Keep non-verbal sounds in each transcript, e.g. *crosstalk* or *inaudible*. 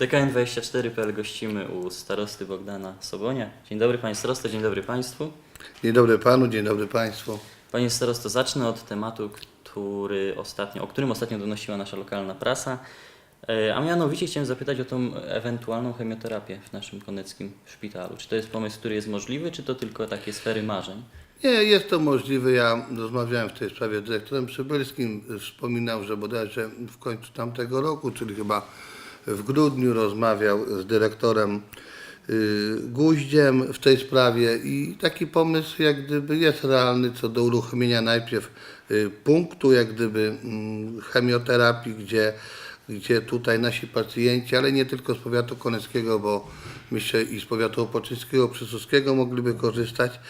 TKN24.pl gościmy u starosty Bogdana Sobonia. Dzień dobry Panie Starosto, dzień dobry Państwu. Dzień dobry panu, dzień dobry państwu. Panie Starosto, zacznę od tematu, który ostatnio, o którym ostatnio donosiła nasza lokalna prasa. E, A mianowicie chciałem zapytać o tą ewentualną chemioterapię w naszym koneckim szpitalu. Czy to jest pomysł, który jest możliwy, czy to tylko takie sfery marzeń? Nie, jest to możliwe. Ja rozmawiałem w tej sprawie z dyrektorem Przybylskim. Wspominał, że bodajże w końcu tamtego roku, czyli chyba w grudniu, rozmawiał z dyrektorem y, Guździem w tej sprawie i taki pomysł jak gdyby jest realny co do uruchomienia najpierw y, punktu jak gdyby mm, chemioterapii, gdzie, gdzie tutaj nasi pacjenci, ale nie tylko z powiatu koneckiego, bo myślę i z powiatu opoczyńskiego, przysuskiego mogliby korzystać,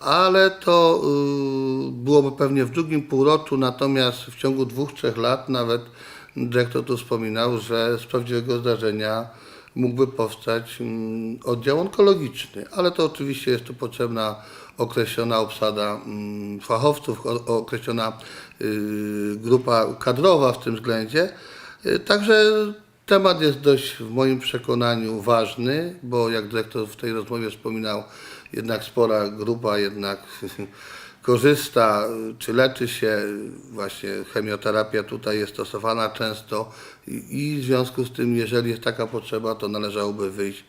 ale to y, byłoby pewnie w drugim półroczu, natomiast w ciągu dwóch, trzech lat nawet dyrektor tu wspominał, że z prawdziwego zdarzenia mógłby powstać mm, oddział onkologiczny, ale to oczywiście jest tu potrzebna określona obsada mm, fachowców, określona y, grupa kadrowa w tym względzie. Y, Także temat jest dość w moim przekonaniu ważny, bo jak dyrektor w tej rozmowie wspominał, jednak spora grupa jednak *laughs* korzysta czy leczy się, właśnie chemioterapia tutaj jest stosowana często i, w związku z tym, jeżeli jest taka potrzeba, to należałoby wyjść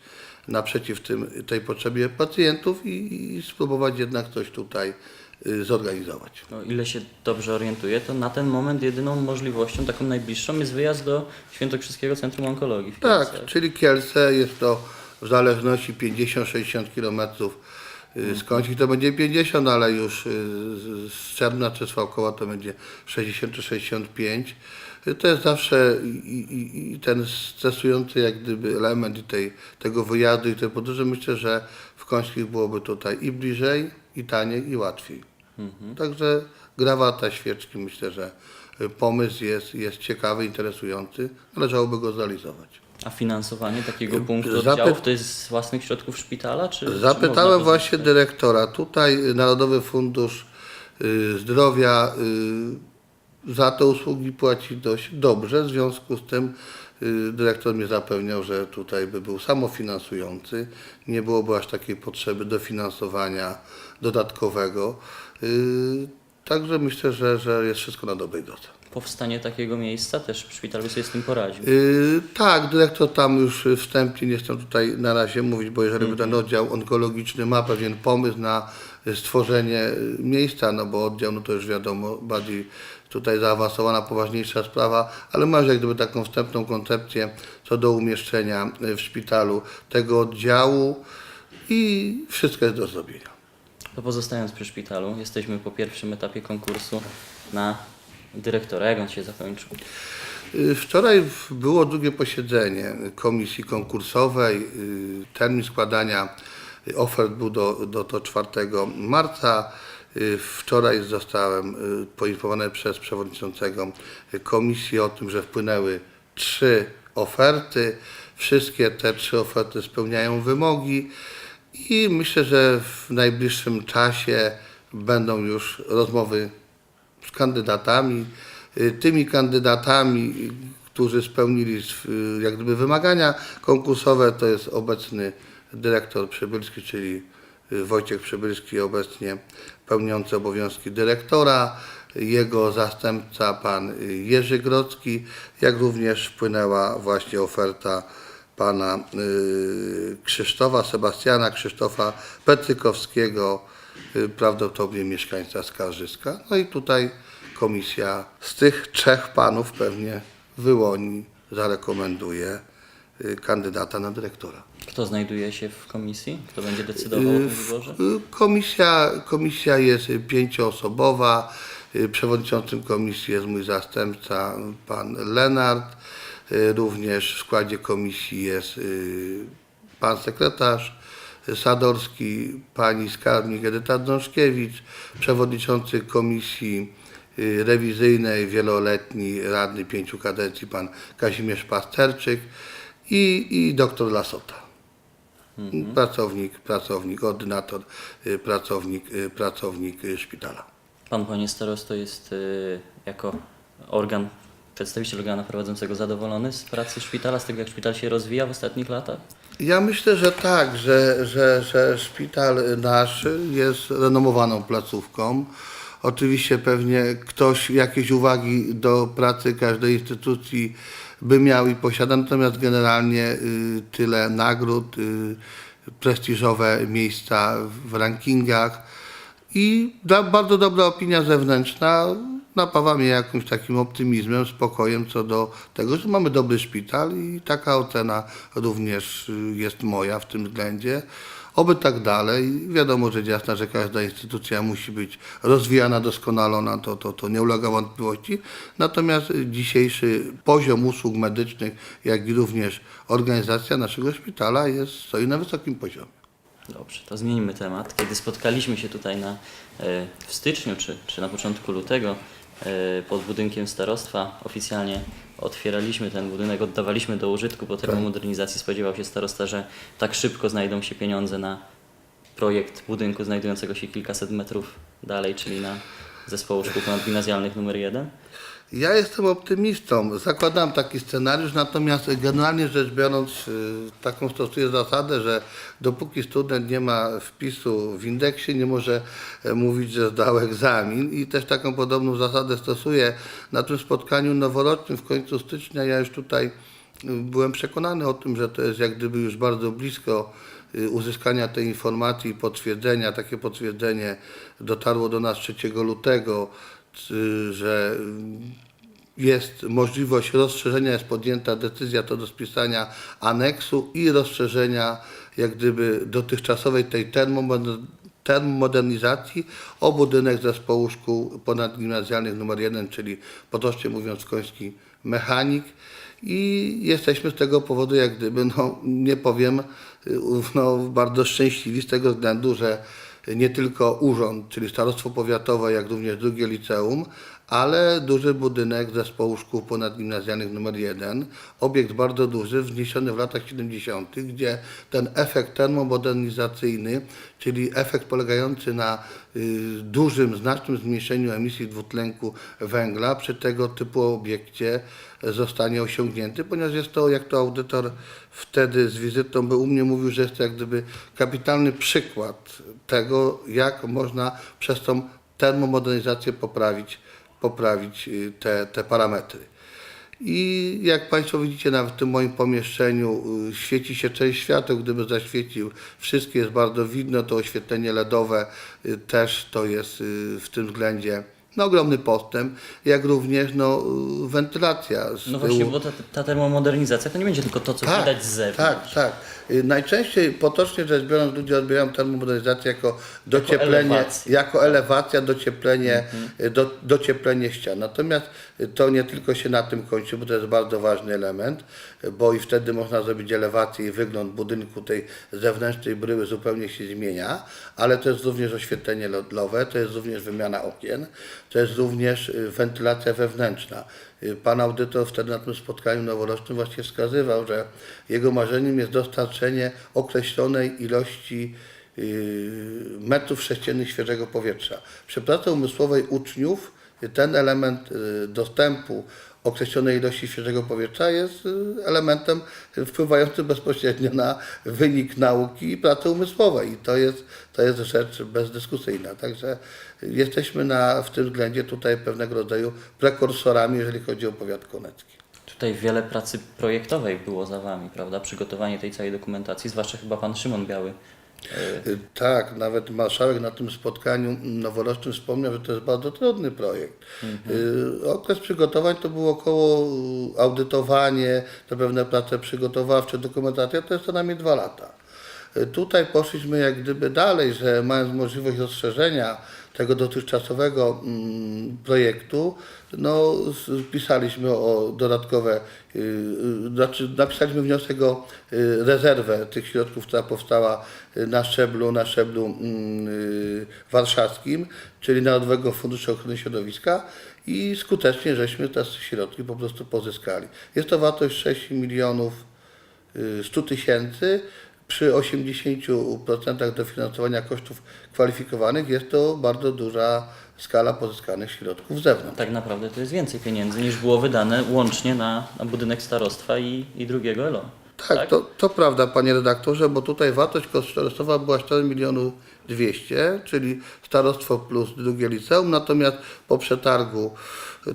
naprzeciw tym, tej potrzebie pacjentów i, i spróbować jednak coś tutaj y, zorganizować. O ile się dobrze orientuję, to na ten moment jedyną możliwością, taką najbliższą, jest wyjazd do Świętokrzyskiego Centrum Onkologii. Tak, czyli Kielce jest to w zależności 50-60 km skądś to będzie 50, ale już y, z Szczebna czy z Wałkowa to będzie 60 czy 65. Y, To jest zawsze i, i, i ten stresujący jak gdyby element tej, tego wyjazdu i tej podróży. Myślę, że w Końskich byłoby tutaj i bliżej, i taniej, i łatwiej. Także grawata, świeczki, myślę, że y, pomysł jest, jest ciekawy, interesujący. Należałoby go zrealizować. A finansowanie takiego punktu Zapy- oddziałów to jest z własnych środków szpitala? Czy, czy Zapytałem to właśnie dyrektora. Tutaj Narodowy Fundusz y, Zdrowia y, za te usługi płaci dość dobrze. W związku z tym y, dyrektor mnie zapewniał, że tutaj by był samofinansujący. Nie byłoby aż takiej potrzeby dofinansowania dodatkowego. Także myślę, że, że jest wszystko na dobrej drodze. Powstanie takiego miejsca też szpital by sobie z tym poradził. Yy, tak, dyrektor tam już wstępnie, nie chcę tutaj na razie mówić, bo jeżeli ten oddział onkologiczny ma pewien pomysł na stworzenie y, miejsca, no bo oddział, no to już wiadomo, bardziej tutaj zaawansowana, poważniejsza sprawa, ale ma jak gdyby taką wstępną koncepcję co do umieszczenia y, w szpitalu tego oddziału i wszystko jest do zrobienia. To pozostając przy szpitalu, jesteśmy po pierwszym etapie konkursu na dyrektora. Jak on się zakończył? Y, Wczoraj było drugie posiedzenie komisji konkursowej. Y, Termin składania ofert był do, do, do 4 marca. Y, Wczoraj zostałem poinformowany przez przewodniczącego komisji o tym, że wpłynęły trzy oferty. Wszystkie te trzy oferty spełniają wymogi i myślę, że w najbliższym czasie będą już rozmowy kandydatami, y, tymi kandydatami, y, którzy spełnili sw- jak gdyby wymagania konkursowe, to jest obecny dyrektor Przybylski, czyli y, Wojciech Przybylski, obecnie pełniący obowiązki dyrektora, jego zastępca pan y, Jerzy Grodzki, jak również wpłynęła właśnie oferta pana y, Krzysztofa, Sebastiana Krzysztofa Petrykowskiego, y, prawdopodobnie mieszkańca Skarżyska. No i tutaj komisja z tych trzech panów pewnie wyłoni, zarekomenduje y, kandydata na dyrektora. Kto znajduje się w komisji? Kto będzie decydował o tym wyborze? Y, Komisja, komisja jest y, pięcioosobowa. Y, Przewodniczącym komisji jest mój zastępca, pan Lenart. Y, Również w składzie komisji jest y, pan sekretarz Sadorski, pani skarbnik Edyta Drążkiewicz, przewodniczący komisji y, rewizyjnej, wieloletni radny pięciu kadencji pan Kazimierz Pasterczyk i, i doktor Lasota. Pracownik, pracownik, ordynator, y, pracownik, y, pracownik szpitala. Pan, panie starosto, jest y, jako organ przedstawiciel organu prowadzącego zadowolony z pracy szpitala, z tego jak szpital się rozwija w ostatnich latach? Ja myślę, że tak, że, że, że szpital nasz jest renomowaną placówką. Oczywiście pewnie ktoś jakieś uwagi do pracy każdej instytucji by miał i posiada, natomiast generalnie y, tyle nagród, y, prestiżowe miejsca w rankingach i bardzo dobra opinia zewnętrzna napawa mnie jakimś takim optymizmem, spokojem co do tego, że mamy dobry szpital i taka ocena również y, jest moja w tym względzie. Oby tak dalej. Wiadomo, że jasna, że każda instytucja musi być rozwijana, doskonalona, to, to, to nie ulega wątpliwości. Natomiast dzisiejszy poziom usług medycznych, jak i również organizacja naszego szpitala jest, stoi na wysokim poziomie. Dobrze, to zmieńmy temat. Kiedy spotkaliśmy się tutaj na, e, w styczniu czy, czy na początku lutego pod budynkiem starostwa, oficjalnie otwieraliśmy ten budynek, oddawaliśmy do użytku po termomodernizacji. Spodziewał się starosta, że tak szybko znajdą się pieniądze na projekt budynku znajdującego się kilkaset metrów dalej, czyli na zespołu szkół ponadgimnazjalnych numer 1. Ja jestem optymistą. Zakładam taki scenariusz, natomiast generalnie rzecz biorąc, y, taką stosuję zasadę, że dopóki student nie ma wpisu w indeksie, nie może e, mówić, że zdał egzamin i też taką podobną zasadę stosuję na tym spotkaniu noworocznym w końcu stycznia. Ja już tutaj y, byłem przekonany o tym, że to jest jak gdyby już bardzo blisko y, uzyskania tej informacji i potwierdzenia. Takie potwierdzenie dotarło do nas 3 lutego, że y, jest możliwość rozszerzenia, jest podjęta decyzja to do spisania aneksu i rozszerzenia jak gdyby dotychczasowej tej termomoder- termomodernizacji. O budynek zespołu szkół ponadgimnazjalnych numer 1, czyli potocznie mówiąc koński mechanik. I jesteśmy z tego powodu jak gdyby, no nie powiem, y, no, bardzo szczęśliwi z tego względu, że nie tylko urząd, czyli starostwo powiatowe, jak również drugie liceum, ale duży budynek zespołu szkół ponadgimnazjalnych numer 1, obiekt bardzo duży, wzniesiony w latach 70., gdzie ten efekt termomodernizacyjny, czyli efekt polegający na y, dużym, znacznym zmniejszeniu emisji dwutlenku węgla przy tego typu obiekcie zostanie osiągnięty, ponieważ jest to, jak to audytor wtedy z wizytą był u mnie mówił, że jest to jak gdyby kapitalny przykład tego, jak można przez tą termomodernizację poprawić, poprawić y, te, te parametry. I jak Państwo widzicie, nawet w tym moim pomieszczeniu y, świeci się część świateł. Gdyby zaświecił wszystkie, jest bardzo widno. To oświetlenie LEDowe y, też to jest w tym względzie no, ogromny postęp, jak również no, wentylacja z No tyłu. właśnie, bo ta, ta termomodernizacja to nie będzie tylko to, co widać z zewnątrz. Tak, tak. Y, Najczęściej potocznie rzecz biorąc ludzie odbierają termomodernizację jako docieplenie, elewację. jako elewacja, docieplenie, y, do, docieplenie ścian. Natomiast to nie tylko się na tym kończy, bo to jest bardzo ważny element, bo i wtedy można zrobić elewację i wygląd budynku tej zewnętrznej bryły zupełnie się zmienia, ale to jest również oświetlenie lodlowe, to jest również wymiana okien, to jest również y, wentylacja wewnętrzna. Y, Pan audytor wtedy na tym spotkaniu noworocznym właśnie wskazywał, że jego marzeniem jest dostarczenie określonej ilości y, metrów sześciennych świeżego powietrza. Przy pracy umysłowej uczniów y, ten element dostępu określonej ilości świeżego powietrza jest elementem wpływającym bezpośrednio na wynik nauki i pracy umysłowej. I to jest, to jest rzecz bezdyskusyjna. Także jesteśmy na, w tym względzie tutaj pewnego rodzaju prekursorami, jeżeli chodzi o powiat konecki. Tutaj wiele pracy projektowej było za Wami, prawda? Przygotowanie tej całej dokumentacji, zwłaszcza chyba Pan Szymon Biały. Y, Tak, nawet marszałek na tym spotkaniu noworocznym wspomniał, że to jest bardzo trudny projekt. Y, Okres przygotowań to było około y, audytowanie, to pewne prace przygotowawcze, dokumentacja, to jest co najmniej dwa lata. Tutaj poszliśmy jak gdyby dalej, że mając możliwość rozszerzenia tego dotychczasowego mm, projektu, no, pisaliśmy o dodatkowe, y, y, znaczy napisaliśmy wniosek o y, rezerwę tych środków, która powstała na szczeblu, na szczeblu mm, warszawskim, czyli Narodowego Funduszu Ochrony Środowiska i skutecznie żeśmy te środki po prostu pozyskali. Jest to wartość 6 milionów y, 100 tysięcy. Przy 80% dofinansowania kosztów kwalifikowanych jest to bardzo duża skala pozyskanych środków z zewnątrz. Tak naprawdę to jest więcej pieniędzy niż było wydane łącznie na, na budynek starostwa i, i drugiego ELO. Tak, To, to prawda, panie redaktorze, bo tutaj wartość kosztorysowa była 4 milionów 200, czyli starostwo plus drugie liceum, natomiast po przetargu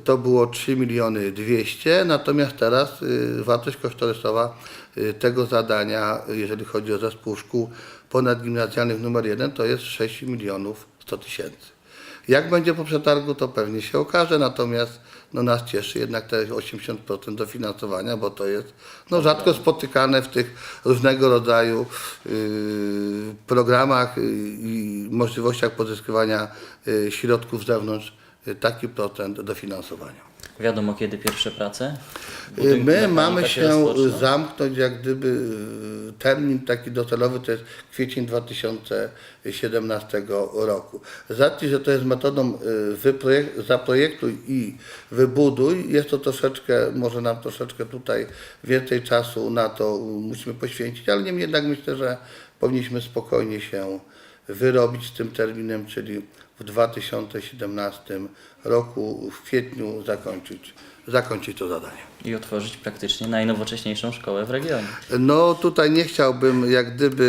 to było 3 miliony 200, natomiast teraz y, wartość kosztorysowa y, tego zadania, jeżeli chodzi o zespół szkół ponadgimnazjalnych numer 1, to jest 6 milionów 100 tysięcy. Jak będzie po przetargu, to pewnie się okaże, natomiast no, nas cieszy jednak te 80% dofinansowania, bo to jest no, rzadko spotykane w tych różnego rodzaju yy, programach yy, i możliwościach pozyskiwania yy, środków z zewnątrz, yy, taki procent dofinansowania. Wiadomo kiedy pierwsze prace? Y, budynku My mamy się rozpoczną? zamknąć, jak gdyby y, termin taki docelowy to jest kwiecień 2017 roku. Z racji, że to jest metodą y, zaprojektuj i wybuduj, jest to troszeczkę, może nam troszeczkę tutaj więcej czasu na to musimy poświęcić, ale niemniej jednak myślę, że powinniśmy spokojnie się wyrobić z tym terminem, czyli w 2017 roku, w kwietniu zakończyć, zakończyć to zadanie. I otworzyć praktycznie najnowocześniejszą szkołę w regionie. No tutaj nie chciałbym jak gdyby,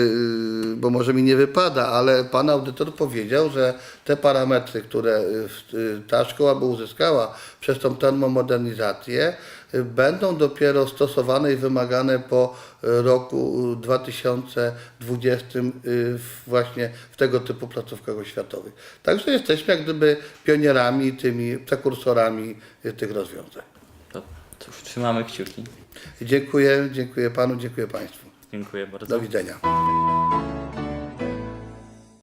y, bo może mi nie wypada, ale pan audytor powiedział, że te parametry, które y, y, ta szkoła by uzyskała przez tą termomodernizację, będą dopiero stosowane i wymagane po roku y, 2020 y, właśnie w tego typu placówkach oświatowych. Także jesteśmy jak gdyby pionierami, tymi prekursorami y, tych rozwiązań. To cóż, trzymamy kciuki. Dziękuję, dziękuję panu, dziękuję państwu. Dziękuję bardzo. Do widzenia.